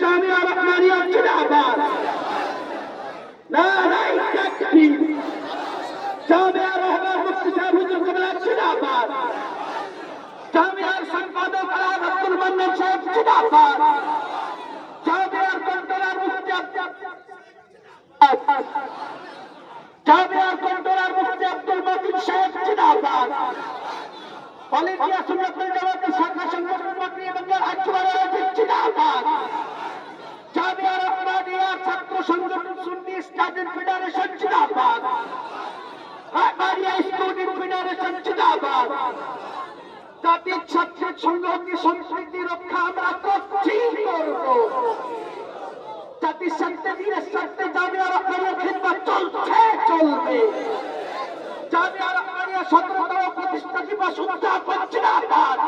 জামিয়া রহমানিয়া জিন্দাবাদ নারাই তাকবীর জামিয়া রহমান মুফতি সাহেব হুজুর কবলা জিন্দাবাদ জামিয়ার সম্পাদক আলাদ আব্দুল মান্নান সাহেব জামিয়ার কন্ট্রোলার মুফতি জামিয়ার কন্ট্রোলার মুফতি সংগঠন সুন্নি স্টাডেন্ট ফেডারেশন জিন্দাবাদ। রহমানিয়া স্টুডেন্ট ফেডারেশন জিন্দাবাদ। জাতির ছাত্রের সংহতি সংস্কৃতি রক্ষা আমরা করছি করব। জাতির স্বার্থে দিনের স্বার্থে জামিয়া রহমানিয়া খিদমত চলছে, চলবে। জামিয়া রহমানিয়া সতেরোতম প্রতিষ্ঠা দিবস উদযাপন জিন্দাবাদ।